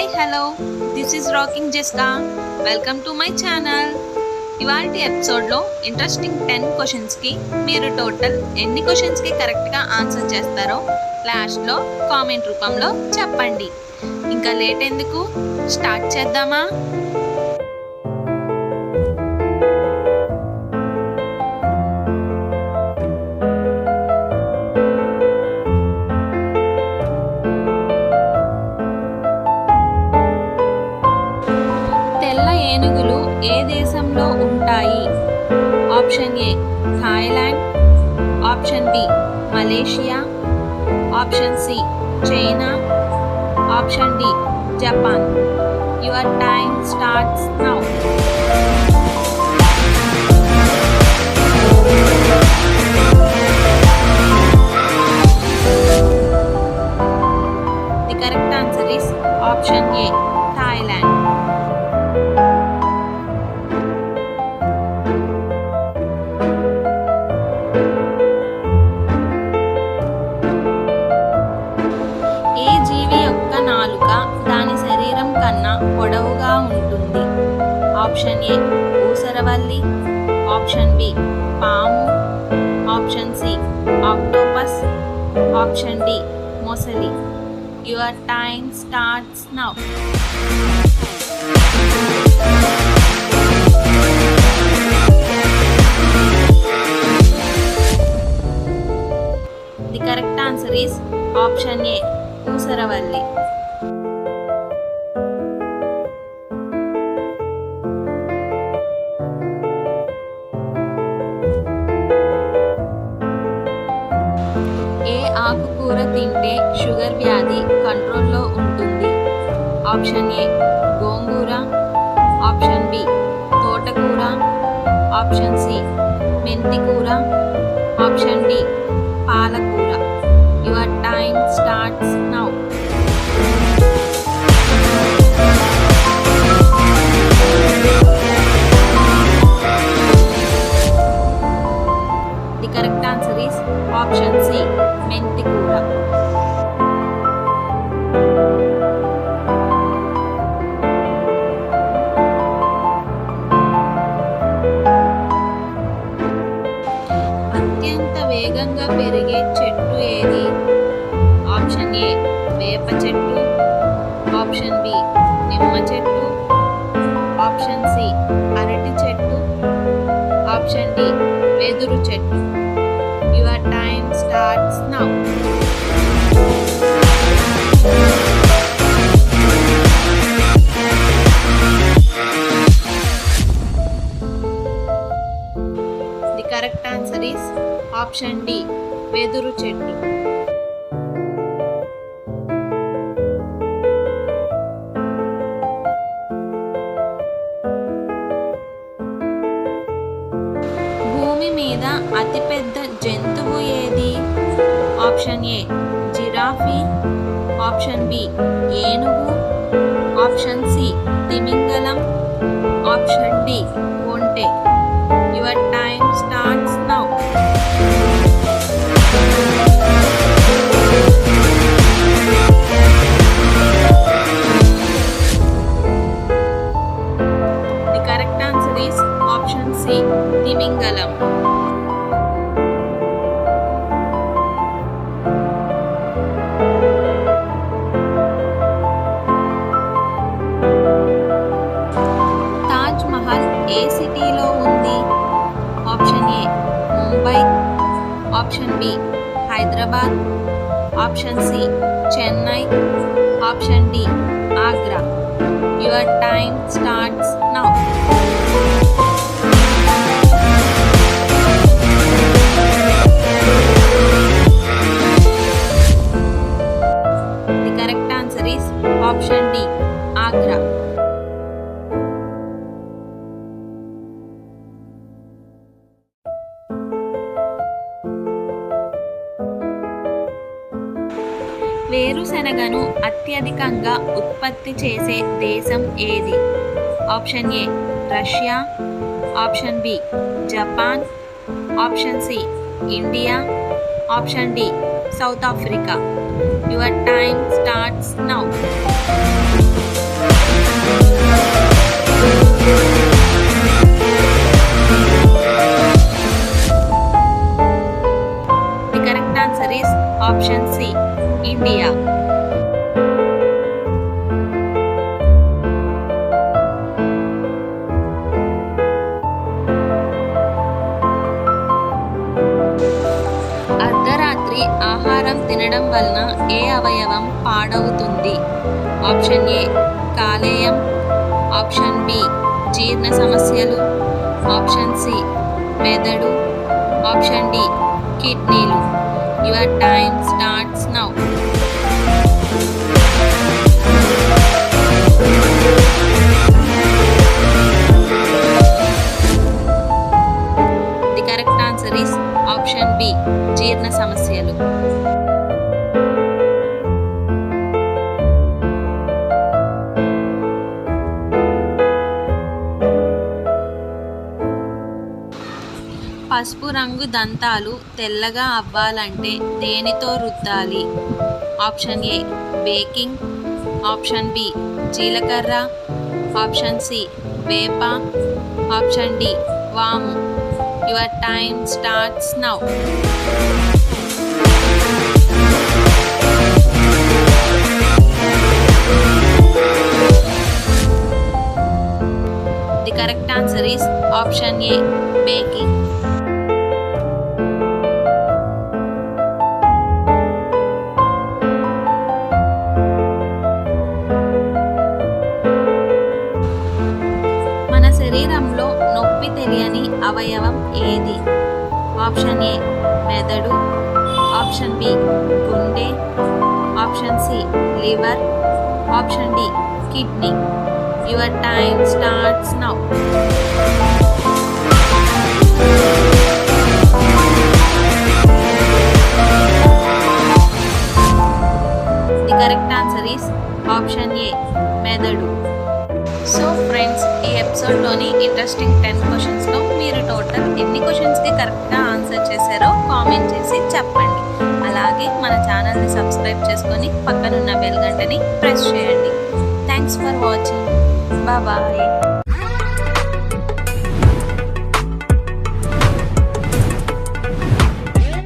Hi hello this is rocking Jeska welcome to my channel ఇవాళ ఎపిసోడ్లో interesting ten క్వశ్చన్స్కి మీరు టోటల్ ఎన్ని క్వశ్చన్స్కి కరెక్ట్గా ఆన్సర్ చేస్తారో లాస్ట్లో కామెంట్ రూపంలో చెప్పండి. ఇంకా లేట్ ఎందుకు? స్టార్ట్ చేద్దామా? Option A Thailand option B Malaysia option C China option D Japan your time starts now నాలుక దాని శరీరం కన్నా పొడవుగా ఉంటుంది. ఆప్షన్ ఏ ఊసరవల్లి ఆప్షన్ బి పాము option C octopus option D మొసలి. Your time starts now. The correct answer is option A Oosaravelli. ఏ ఆకుకూర తింటే షుగర్ వ్యాధి కంట్రోల్లో ఉంటుంది? ఆప్షన్ ఏ గోంగూర. ఆప్షన్ బి తోటకూర. ఆప్షన్ సి మెంతికూర. The correct answer is option C మెంతికూర అత్యంత వేగంగా పెరిగే చెట్టు ఏది? ఆప్షన్ ఏ వేప చెట్టు. ఆప్షన్ బి నిమ్మ చెట్టు. ఆప్షన్ సి ఆప్షన్ డి వెదురు చెట్టు. Your time starts now. The correct answer is option D వెదురు చెట్టు. భూమి మీద అతిపెద్ద జంతువు ఏది? Option A giraffe. Option B ఏనుగు. ఆప్షన్ సి తిమింగలం. ఆప్షన్ డి ఆప్షన్ సి తిమింగలం తాజ్ మహల్ ఏ సిటీలో ఉంది? Option A Mumbai option B Hyderabad option C Chennai option D Agra your time starts now వేరుశనగను అత్యధికంగా ఉత్పత్తి చేసే దేశం ఏది? Option A Russia. Option B Japan. Option C India. Option D South Africa. Your time starts now. వలన ఏ అవయవం పాడవుతుంది? Option A కాలేయం. ఆప్షన్ బి జీర్ణ సమస్యలు. ఆప్షన్ సి మెదడు. ఆప్షన్ డి కిడ్నీలు. Your time starts now. పసుపు రంగు దంతాలు తెల్లగా అవ్వాలంటే దేనితో రుద్దాలి? Option A baking. Option B జీలకర్ర. ఆప్షన్ సి వేప. ఆప్షన్ డి వాము. Your time starts now. The correct answer is option A baking. ఏది? ఆప్షన్ ఏ మెదడు. ఆప్షన్ బి గుండె. Option C liver. Option D kidney. Your time starts now. The correct answer is option A మెదడు. So friends ఈ ఎపిసోడ్లోని interesting subscribe చేసుకొని పక్కనున్న bell గంటని press చేయండి. Thanks for watching bye